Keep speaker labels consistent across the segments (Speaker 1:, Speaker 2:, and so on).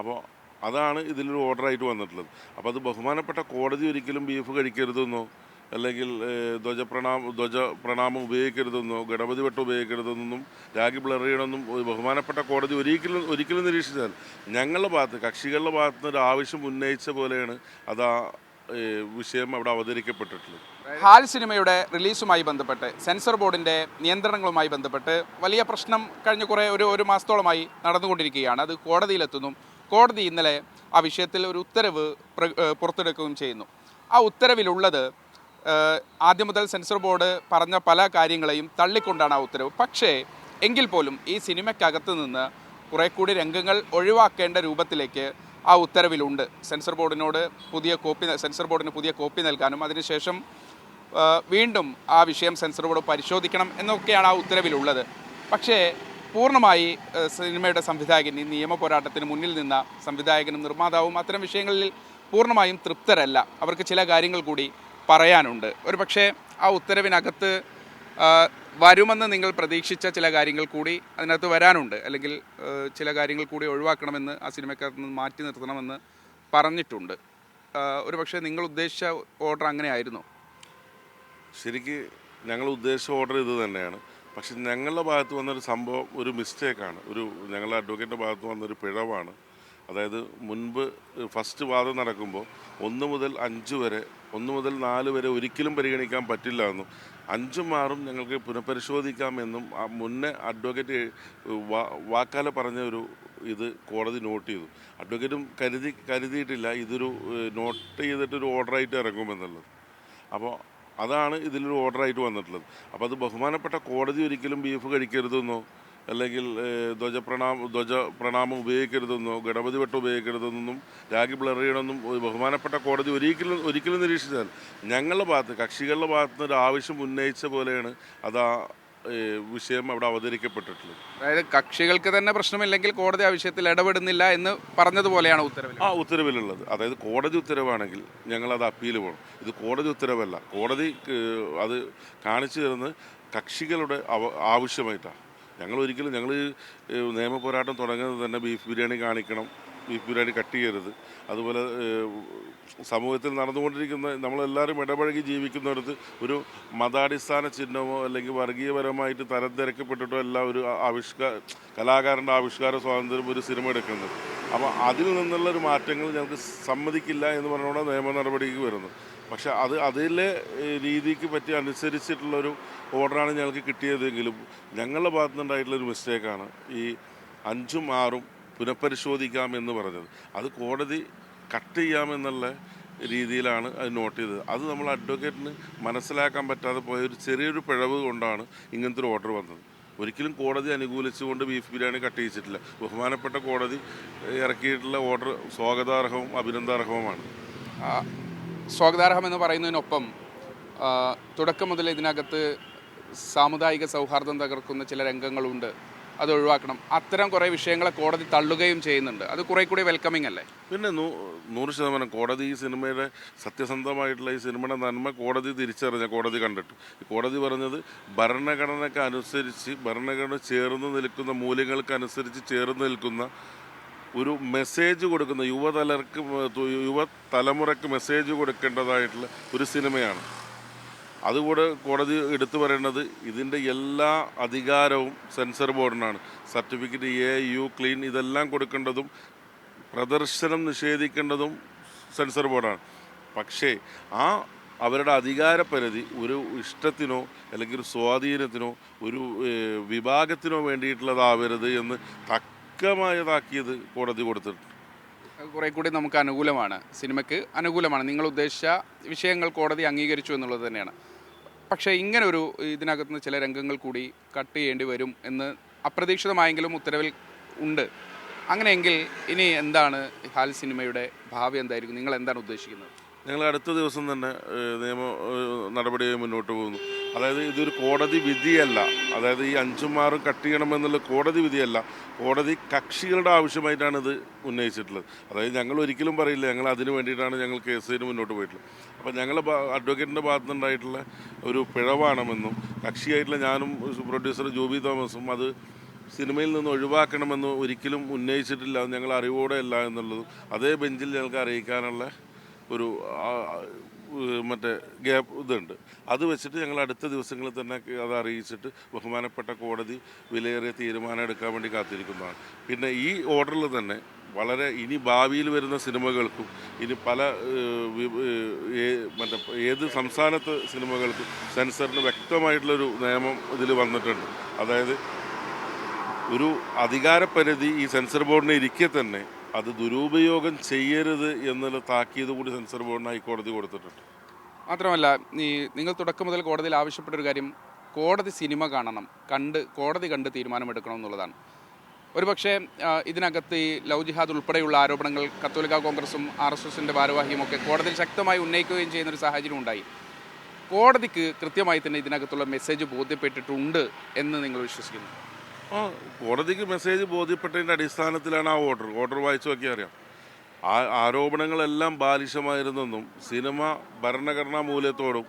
Speaker 1: അപ്പോൾ അതാണ് ഇതിലൊരു ഓർഡറായിട്ട് വന്നിട്ടുള്ളത്. അപ്പോൾ അത് ബഹുമാനപ്പെട്ട കോടതി ഒരിക്കലും ബീഫ് കഴിക്കരുതെന്നോ അല്ലെങ്കിൽ ധ്വജ പ്രണാമ ധ്വജ പ്രണാമം ഉപയോഗിക്കരുതെന്നോ ഗണപതി വെട്ടം ഉപയോഗിക്കരുതെന്നും രാഗി ഒരു ബഹുമാനപ്പെട്ട കോടതി ഒരിക്കലും ഒരിക്കലും നിരീക്ഷിച്ചാൽ ഞങ്ങളുടെ ഭാഗത്ത് കക്ഷികളുടെ ഭാഗത്ത് നിന്ന് ഒരു ആവശ്യം ഉന്നയിച്ച പോലെയാണ് അത് ആ വിഷയം അവിടെ അവതരിക്കപ്പെട്ടിട്ടുള്ളത്.
Speaker 2: ഹാൽ സിനിമയുടെ റിലീസുമായി ബന്ധപ്പെട്ട് സെൻസർ ബോർഡിന്റെ നിയന്ത്രണങ്ങളുമായി ബന്ധപ്പെട്ട് വലിയ പ്രശ്നം കഴിഞ്ഞ കുറേ ഒരു ഒരു മാസത്തോളമായി നടന്നുകൊണ്ടിരിക്കുകയാണ്. അത് കോടതിയിലെത്തുന്നു. കോടതി ഇന്നലെ ആ വിഷയത്തിൽ ഒരു ഉത്തരവ് പുറത്തെടുക്കുകയും ചെയ്യുന്നു. ആ ഉത്തരവിലുള്ളത് ആദ്യം മുതൽ സെൻസർ ബോർഡ് പറഞ്ഞ പല കാര്യങ്ങളെയും തള്ളിക്കൊണ്ടാണ് ആ ഉത്തരവ്. പക്ഷേ എങ്കിൽ പോലും ഈ സിനിമയ്ക്കകത്ത് നിന്ന് കുറേ കൂടി രംഗങ്ങൾ ഒഴിവാക്കേണ്ട രൂപത്തിലേക്ക് ആ ഉത്തരവിലുണ്ട്. സെൻസർ ബോർഡിനോട് പുതിയ കോപ്പി സെൻസർ ബോർഡിന് പുതിയ കോപ്പി നൽകാനും അതിനുശേഷം വീണ്ടും ആ വിഷയം സെൻസർ ബോർഡ് പരിശോധിക്കണം എന്നൊക്കെയാണ് ആ ഉത്തരവിലുള്ളത്. പക്ഷേ പൂർണമായി സിനിമയുടെ സംവിധായകൻ ഈ നിയമ പോരാട്ടത്തിന് മുന്നിൽ നിന്ന സംവിധായകനും നിർമ്മാതാവും അത്തരം വിഷയങ്ങളിൽ പൂർണമായും തൃപ്തരല്ല. അവർക്ക് ചില കാര്യങ്ങൾ കൂടി പറയാനുണ്ട്. ഒരു പക്ഷേ ആ ഉത്തരവിനകത്ത് വരുമെന്ന് നിങ്ങൾ പ്രതീക്ഷിച്ച ചില കാര്യങ്ങൾ കൂടി അതിനകത്ത് വരാനുണ്ട്. അല്ലെങ്കിൽ ചില കാര്യങ്ങൾ കൂടി ഒഴിവാക്കണമെന്ന് ആ സിനിമക്കകത്ത് നിന്ന് മാറ്റി നിർത്തണമെന്ന് പറഞ്ഞിട്ടുണ്ട്. ഒരു പക്ഷേ നിങ്ങൾ ഉദ്ദേശിച്ച ഓർഡർ അങ്ങനെയായിരുന്നു.
Speaker 1: ശരിക്ക് ഞങ്ങൾ ഉദ്ദേശിച്ച ഓർഡർ ഇത് തന്നെയാണ്. പക്ഷെ ഞങ്ങളുടെ ഭാഗത്ത് വന്നൊരു സംഭവം ഒരു മിസ്റ്റേക്കാണ് ഒരു ഞങ്ങളുടെ അഡ്വക്കേറ്റിന്റെ ഭാഗത്ത് വന്നൊരു പിഴവാണ്. അതായത് മുൻപ് ഫസ്റ്റ് വാദം നടക്കുമ്പോൾ ഒന്ന് മുതൽ അഞ്ച് വരെ ഒന്ന് മുതൽ നാല് വരെ ഒരിക്കലും പരിഗണിക്കാൻ പറ്റില്ല എന്നും അഞ്ചും ആറും ഞങ്ങൾക്ക് പുനഃപരിശോധിക്കാമെന്നും മുന്നേ അഡ്വക്കേറ്റ് വാക്കാല പറഞ്ഞ ഒരു ഇത് കോടതി നോട്ട് ചെയ്തു. അഡ്വക്കേറ്റും കരുതി കരുതിയിട്ടില്ല ഇതൊരു നോട്ട് ചെയ്തിട്ടൊരു ഓർഡറായിട്ട് ഇറങ്ങുമെന്നുള്ളത്. അപ്പോൾ അതാണ് ഇതിലൊരു ഓർഡറായിട്ട് വന്നിട്ടുള്ളത്. അപ്പോൾ അത് ബഹുമാനപ്പെട്ട കോടതി ഒരിക്കലും ബീഫ് കഴിക്കരുതെന്നോ അല്ലെങ്കിൽ ധ്വജ ധ്വജപ്രണാമം ധ്വജ പ്രണാമം ഉപയോഗിക്കരുതെന്നോ ഗണപതി വട്ടം ഉപയോഗിക്കരുതെന്നും രാഗി ഒരു ബഹുമാനപ്പെട്ട കോടതി ഒരിക്കലും ഒരിക്കലും നിരീക്ഷിച്ചാൽ ഞങ്ങളുടെ ഭാഗത്ത് കക്ഷികളുടെ ഭാഗത്ത് നിന്ന് ഒരു ആവശ്യം ഉന്നയിച്ച പോലെയാണ് അത് വിഷയം അവിടെ അവതരിക്കപ്പെട്ടിട്ടുള്ളത്.
Speaker 2: അതായത് കക്ഷികൾക്ക് തന്നെ പ്രശ്നമില്ലെങ്കിൽ കോടതി ആ വിഷയത്തിൽ ഇടപെടുന്നില്ല എന്ന് പറഞ്ഞതുപോലെയാണ് ഉത്തരവിൽ.
Speaker 1: ആ ഉത്തരവിലുള്ളത്. അതായത് കോടതി ഉത്തരവാണെങ്കിൽ ഞങ്ങൾ അത് അപ്പീൽ പോകണം. ഇത് കോടതി ഉത്തരവല്ല. കോടതി അത് കാണിച്ചു തരുന്നത് കക്ഷികളുടെ ആവശ്യമായിട്ടാണ്. ഞങ്ങൾ ഒരിക്കലും ഞങ്ങൾ നിയമ പോരാട്ടം തുടങ്ങുന്നത് തന്നെ ബീഫ് ബിരിയാണി കാണിക്കണം. ബീഫ് ബിരിയാണി കട്ട് ചെയ്യരുത്. അതുപോലെ സമൂഹത്തിൽ നടന്നുകൊണ്ടിരിക്കുന്ന നമ്മളെല്ലാവരും ഇടപഴകി ജീവിക്കുന്നിടത്ത് ഒരു മതാടിസ്ഥാന ചിഹ്നമോ അല്ലെങ്കിൽ വർഗീയപരമായിട്ട് തരംതിരക്കപ്പെട്ടിട്ടോ എല്ലാം ഒരു ആവിഷ്കാര കലാകാരന്റെ ആവിഷ്കാര സ്വാതന്ത്ര്യം ഒരു സിനിമ എടുക്കുന്നത്. അപ്പോൾ അതിൽ നിന്നുള്ള ഒരു മാറ്റങ്ങൾ ഞങ്ങൾക്ക് സമ്മതിക്കില്ല എന്ന് പറഞ്ഞുകൊണ്ട് നിയമ നടപടിക്ക് വരുന്നത്. പക്ഷെ അത് അതിലെ രീതിക്ക് പറ്റി അനുസരിച്ചിട്ടുള്ളൊരു ഓർഡറാണ് ഞങ്ങൾക്ക് കിട്ടിയതെങ്കിലും ഞങ്ങളുടെ ഭാഗത്തുനിന്നുണ്ടായിട്ടുള്ളൊരു മിസ്റ്റേക്കാണ് ഈ അഞ്ചും ആറും പുനഃപരിശോധിക്കാം എന്ന് പറഞ്ഞത്. അത് കോടതി കട്ട് ചെയ്യാമെന്നുള്ള രീതിയിലാണ് അത് നോട്ട് ചെയ്തത്. അത് നമ്മൾ അഡ്വക്കേറ്റിന് മനസ്സിലാക്കാൻ പറ്റാതെ പോയ ഒരു ചെറിയൊരു പിഴവ് കൊണ്ടാണ് ഇങ്ങനത്തെ ഒരു ഓർഡർ വന്നത്. ഒരിക്കലും കോടതി അനുകൂലിച്ചുകൊണ്ട് ബീഫ് ബിരിയാണി കട്ട് ചെയ്യിച്ചിട്ടില്ല. ബഹുമാനപ്പെട്ട കോടതി ഇറക്കിയിട്ടുള്ള ഓർഡർ സ്വാഗതാർഹവും അഭിനന്ദാർഹവുമാണ്.
Speaker 2: ആ, സ്വാഗതാർഹം എന്ന് പറയുന്നതിനൊപ്പം തുടക്കം മുതൽ ഇതിനകത്ത് സാമുദായിക സൗഹാർദ്ദം തകർക്കുന്ന ചില രംഗങ്ങളുണ്ട്. അത് ഒഴിവാക്കണം. അത്തരം കുറേ വിഷയങ്ങളെ കോടതി തള്ളുകയും ചെയ്യുന്നുണ്ട്. അത് കുറെ കൂടി വെൽക്കമിങ് അല്ലേ?
Speaker 1: പിന്നെ നൂറ് ശതമാനം കോടതി ഈ സിനിമയുടെ സത്യസന്ധമായിട്ടുള്ള ഈ സിനിമയുടെ നന്മ കോടതി തിരിച്ചറിഞ്ഞ കോടതി കണ്ടിട്ട്. കോടതി പറഞ്ഞത് ഭരണഘടനയ്ക്ക് അനുസരിച്ച് ഭരണഘടന ചേർന്ന് നിൽക്കുന്ന മൂല്യങ്ങൾക്ക് അനുസരിച്ച് ചേർന്ന് നിൽക്കുന്ന ഒരു മെസ്സേജ് കൊടുക്കുന്ന യുവതലർക്ക് യുവതലമുറയ്ക്ക് മെസ്സേജ് കൊടുക്കേണ്ടതായിട്ടുള്ള ഒരു സിനിമയാണ്. അതുകൂടെ കോടതി എടുത്തു പറയേണ്ടത് ഇതിന്റെ എല്ലാ അധികാരവും സെൻസർ ബോർഡിനാണ്. സർട്ടിഫിക്കറ്റ് എ യു ക്ലീൻ ഇതെല്ലാം കൊടുക്കേണ്ടതും പ്രദർശനം നിഷേധിക്കേണ്ടതും സെൻസർ ബോർഡാണ്. പക്ഷേ ആ അവരുടെ അധികാരപരിധി ഒരു ഇഷ്ടത്തിനോ അല്ലെങ്കിൽ ഒരു സ്വാധീനത്തിനോ ഒരു വിഭാഗത്തിനോ വേണ്ടിയിട്ടുള്ളതാവരുത് എന്ന് തക്കമായതാക്കിയത് കോടതി കൊടുത്തിട്ടുണ്ട്.
Speaker 2: കുറെ കൂടി നമുക്ക് അനുകൂലമാണ്. സിനിമയ്ക്ക് അനുകൂലമാണ്. നിങ്ങൾ ഉദ്ദേശിച്ച വിഷയങ്ങൾ കോടതി അംഗീകരിച്ചു എന്നുള്ളത് തന്നെയാണ്. പക്ഷേ ഇങ്ങനെ ഒരു ഇതിനകത്ത് നിന്ന് ചില രംഗങ്ങൾ കൂടി കട്ട് ചെയ്യേണ്ടി വരും എന്ന് അപ്രതീക്ഷിതമായെങ്കിലും ഉത്തരവിൽ ഉണ്ട്. അങ്ങനെയെങ്കിൽ ഇനി എന്താണ് ഹാൽ സിനിമയുടെ ഭാവി എന്തായിരിക്കും? നിങ്ങൾ എന്താണ് ഉദ്ദേശിക്കുന്നത്?
Speaker 1: ഞങ്ങൾ അടുത്ത ദിവസം തന്നെ നിയമ നടപടി മുന്നോട്ട് പോകുന്നു. അതായത് ഇതൊരു കോടതി വിധിയല്ല. അതായത് ഈ അഞ്ചും ആറും കട്ട് ചെയ്യണമെന്നുള്ള കോടതി വിധിയല്ല. കോടതി കക്ഷികളുടെ ആവശ്യമായിട്ടാണ് ഇത് ഉന്നയിച്ചിട്ടുള്ളത്. അതായത് ഞങ്ങൾ ഒരിക്കലും പറയില്ല ഞങ്ങൾ അതിന് വേണ്ടിയിട്ടാണ് ഞങ്ങൾ കേസിന് മുന്നോട്ട് പോയിട്ടുള്ളത്. അപ്പോൾ ഞങ്ങൾ അഡ്വക്കേറ്റിന്റെ ഭാഗത്തുനിന്നുണ്ടായിട്ടുള്ള ഒരു പിഴവാണെന്നും കക്ഷിയായിട്ടുള്ള ഞാനും പ്രൊഡ്യൂസർ ജോബി തോമസും അത് സിനിമയിൽ നിന്ന് ഒഴിവാക്കണമെന്ന് ഒരിക്കലും ഉന്നയിച്ചിട്ടില്ല. അത് ഞങ്ങൾ അറിവോടെ അല്ല എന്നുള്ളതും. അതേ ബെഞ്ചിൽ ഞങ്ങൾക്ക് അറിയിക്കാനുള്ള ഒരു മറ്റേ ഗ്യാപ്പ് ഇതുണ്ട്. അത് വെച്ചിട്ട് ഞങ്ങൾ അടുത്ത ദിവസങ്ങളിൽ തന്നെ അത് അറിയിച്ചിട്ട് ബഹുമാനപ്പെട്ട കോടതി വിലയേറിയ തീരുമാനം എടുക്കാൻ വേണ്ടി കാത്തിരിക്കുന്നതാണ്. പിന്നെ ഈ ഓർഡറിൽ തന്നെ വളരെ ഇനി ഭാവിയിൽ വരുന്ന സിനിമകൾക്കും ഇനി പല മറ്റേ ഏത് സംസ്ഥാനത്ത് സിനിമകൾക്കും സെൻസറിന് വ്യക്തമായിട്ടുള്ളൊരു നിയമം ഇതിൽ വന്നിട്ടുണ്ട്. അതായത് ഒരു അധികാരപരിധി ഈ സെൻസർ ബോർഡിന് ഇരിക്കെ തന്നെ അത് ദുരുപയോഗം ചെയ്യരുത് എന്നുള്ള താക്കീത് കൂടി സെൻസർ ബോർഡിന് ഹൈക്കോടതി കൊടുത്തിട്ടുണ്ട്.
Speaker 2: മാത്രമല്ല ഈ നിങ്ങൾ തുടക്കം മുതൽ കോടതിയിൽ ആവശ്യപ്പെട്ട ഒരു കാര്യം കോടതി സിനിമ കാണണം കണ്ട് കോടതി കണ്ട് തീരുമാനമെടുക്കണം എന്നുള്ളതാണ്. ഒരുപക്ഷെ ഇതിനകത്ത് ഈ ലവ് ജിഹാദ് ഉൾപ്പെടെയുള്ള ആരോപണങ്ങൾ കത്തോലിക്ക കോൺഗ്രസും ആർ എസ് എസിന്റെ ഭാരവാഹിയും ഒക്കെ കോടതിയിൽ ശക്തമായി ഉന്നയിക്കുകയും ചെയ്യുന്ന ഒരു സാഹചര്യം ഉണ്ടായി. കോടതിക്ക് കൃത്യമായി തന്നെ ഇതിനകത്തുള്ള മെസ്സേജ് ബോധ്യപ്പെട്ടിട്ടുണ്ട് എന്ന് നിങ്ങൾ വിശ്വസിക്കുന്നു.
Speaker 1: ആ കോടതിക്ക് മെസ്സേജ് ബോധ്യപ്പെട്ടതിന്റെ അടിസ്ഥാനത്തിലാണ് ആ ഓർഡർ ഓർഡർ വായിച്ചു നോക്കിയാൽ അറിയാം. ആ ആരോപണങ്ങളെല്ലാം ബാലിശമായിരുന്നെന്നും സിനിമ ഭരണഘടനാ മൂല്യത്തോടും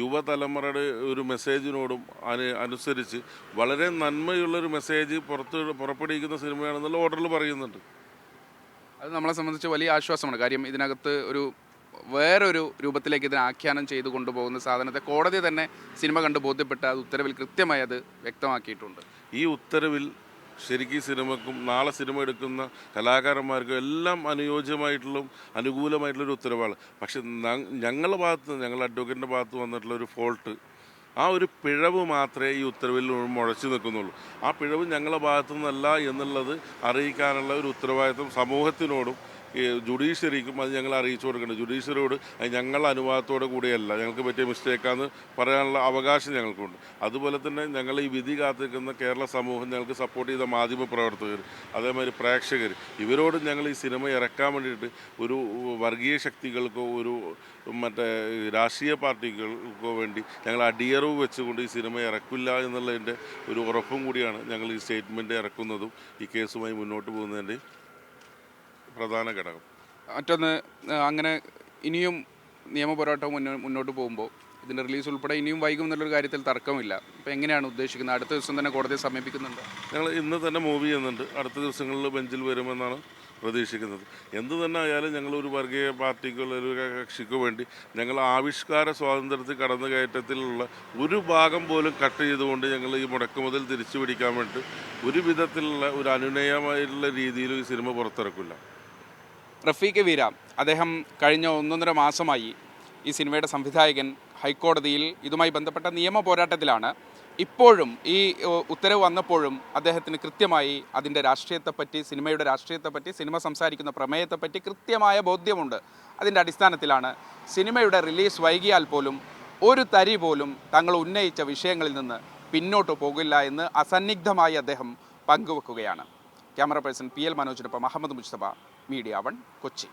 Speaker 1: യുവതലമുറയുടെ ഒരു മെസ്സേജിനോടും അനു അനുസരിച്ച് വളരെ നന്മയുള്ളൊരു മെസ്സേജ് പുറത്ത് പുറപ്പെടുവിക്കുന്ന സിനിമയാണെന്നുള്ള ഓർഡറിൽ പറയുന്നുണ്ട്.
Speaker 2: അത് നമ്മളെ സംബന്ധിച്ച് വലിയ ആശ്വാസമാണ്. കാര്യം ഇതിനകത്ത് ഒരു വേറൊരു രൂപത്തിലേക്ക് ഇതിനെ ആഖ്യാനം ചെയ്തു കൊണ്ടുപോകുന്ന സാധനത്തെ കോടതി തന്നെ സിനിമ കണ്ട് ബോധ്യപ്പെട്ട് അത് ഉത്തരവിൽ കൃത്യമായി അത് വ്യക്തമാക്കിയിട്ടുണ്ട്.
Speaker 1: ഈ ഉത്തരവിൽ ശരിക്കും സിനിമക്കും നാളെ സിനിമ എടുക്കുന്ന കലാകാരന്മാർക്കും എല്ലാം അനുയോജ്യമായിട്ടുള്ള അനുകൂലമായിട്ടുള്ളൊരു ഉത്തരവാണ്. പക്ഷെ ഞങ്ങളുടെ ഭാഗത്ത് ഞങ്ങളുടെ അഡ്വക്കേറ്റിന്റെ ഭാഗത്ത് വന്നിട്ടുള്ള ഒരു ഫോൾട്ട് ആ ഒരു പിഴവ് മാത്രമേ ഈ ഉത്തരവിൽ മുഴച്ചു നിൽക്കുന്നുള്ളൂ. ആ പിഴവ് ഞങ്ങളുടെ ഭാഗത്തു നിന്നല്ല എന്നുള്ളത് അറിയിക്കാനുള്ള ഒരു ഉത്തരവാദിത്വം സമൂഹത്തിനോടും ജുഡീഷ്യറിക്കും അത് ഞങ്ങൾ അറിയിച്ചു കൊടുക്കേണ്ടത്. ജുഡീഷ്യറിയോട് ഞങ്ങളുടെ അനുവാദത്തോടെ കൂടിയല്ല. ഞങ്ങൾക്ക് പറ്റിയ മിസ്റ്റേക്കാന്ന് പറയാനുള്ള അവകാശം ഞങ്ങൾക്കുണ്ട്. അതുപോലെ തന്നെ ഞങ്ങൾ ഈ വിധി കാത്തിരിക്കുന്ന കേരള സമൂഹം ഞങ്ങൾക്ക് സപ്പോർട്ട് ചെയ്ത മാധ്യമ പ്രവർത്തകർ അതേമാതിരി പ്രേക്ഷകർ ഇവരോട് ഞങ്ങൾ ഈ സിനിമ ഇറക്കാൻ വേണ്ടിയിട്ട് ഒരു വർഗീയ ശക്തികൾക്കോ ഒരു മറ്റേ രാഷ്ട്രീയ പാർട്ടികൾക്കോ വേണ്ടി ഞങ്ങൾ അടിയറവ് വെച്ചുകൊണ്ട് ഈ സിനിമ ഇറക്കില്ല എന്നുള്ളതിന്റെ ഒരു ഉറപ്പും കൂടിയാണ് ഞങ്ങൾ ഈ സ്റ്റേറ്റ്മെന്റ് ഇറക്കുന്നതും ഈ കേസുമായി മുന്നോട്ട് പോകുന്നതിന്റെ പ്രധാന ഘടകം.
Speaker 2: മറ്റൊന്ന് അങ്ങനെ ഇനിയും നിയമപോരാട്ടം മുന്നോ മുന്നോട്ട് പോകുമ്പോൾ ഇതിന്റെ റിലീസ് ഉൾപ്പെടെ ഇനിയും വൈകും എന്നുള്ളൊരു കാര്യത്തിൽ തർക്കമില്ല. അപ്പോൾ എങ്ങനെയാണ് ഉദ്ദേശിക്കുന്നത്? അടുത്ത ദിവസം തന്നെ കോടതിയെ സമീപിക്കുന്നുണ്ട്?
Speaker 1: ഞങ്ങൾ ഇന്ന് തന്നെ മൂവ് ചെയ്യുന്നുണ്ട്. അടുത്ത ദിവസങ്ങളിൽ ബെഞ്ചിൽ വരുമെന്നാണ് പ്രതീക്ഷിക്കുന്നത്. എന്ത് തന്നെ ആയാലും ഞങ്ങൾ ഒരു വർഗീയ പാർട്ടിക്കോ ഒരു കക്ഷിക്കോ വേണ്ടി ഞങ്ങൾ ആവിഷ്കാര സ്വാതന്ത്ര്യത്തിൽ കടന്നു കയറ്റത്തിലുള്ള ഒരു ഭാഗം പോലും കട്ട് ചെയ്തുകൊണ്ട് ഞങ്ങൾ ഈ മുടക്കുമുതൽ തിരിച്ചു പിടിക്കാൻ വേണ്ടി ഒരു വിധത്തിലുള്ള ഒരു അനുനയമായിട്ടുള്ള രീതിയിൽ ഈ സിനിമ പുറത്തിറക്കില്ല.
Speaker 2: റഫീഖ് വീര അദ്ദേഹം കഴിഞ്ഞ ഒന്നൊന്നര മാസമായി ഈ സിനിമയുടെ സംവിധായകൻ ഹൈക്കോടതിയിൽ ഇതുമായി ബന്ധപ്പെട്ട നിയമ പോരാട്ടത്തിലാണ്. ഇപ്പോഴും ഈ ഉത്തരവ് വന്നപ്പോഴും അദ്ദേഹത്തിന് കൃത്യമായി അതിന്റെ രാഷ്ട്രീയത്തെപ്പറ്റി സിനിമയുടെ രാഷ്ട്രീയത്തെപ്പറ്റി സിനിമ സംസാരിക്കുന്ന പ്രമേയത്തെപ്പറ്റി കൃത്യമായ ബോധ്യമുണ്ട്. അതിന്റെ അടിസ്ഥാനത്തിലാണ് സിനിമയുടെ റിലീസ് വൈകിയാൽ പോലും ഒരു തരി പോലും തങ്ങൾ ഉന്നയിച്ച വിഷയങ്ങളിൽ നിന്ന് പിന്നോട്ട് പോകില്ല എന്ന് അസന്നിഗ്ധമായി അദ്ദേഹം പങ്കുവെക്കുകയാണ്. ക്യാമറ പേഴ്സൺ പി എൽ മനോജിനൊപ്പം അഹമ്മദ് മുസ്തഫ മീഡിയ വൺ കൊച്ചി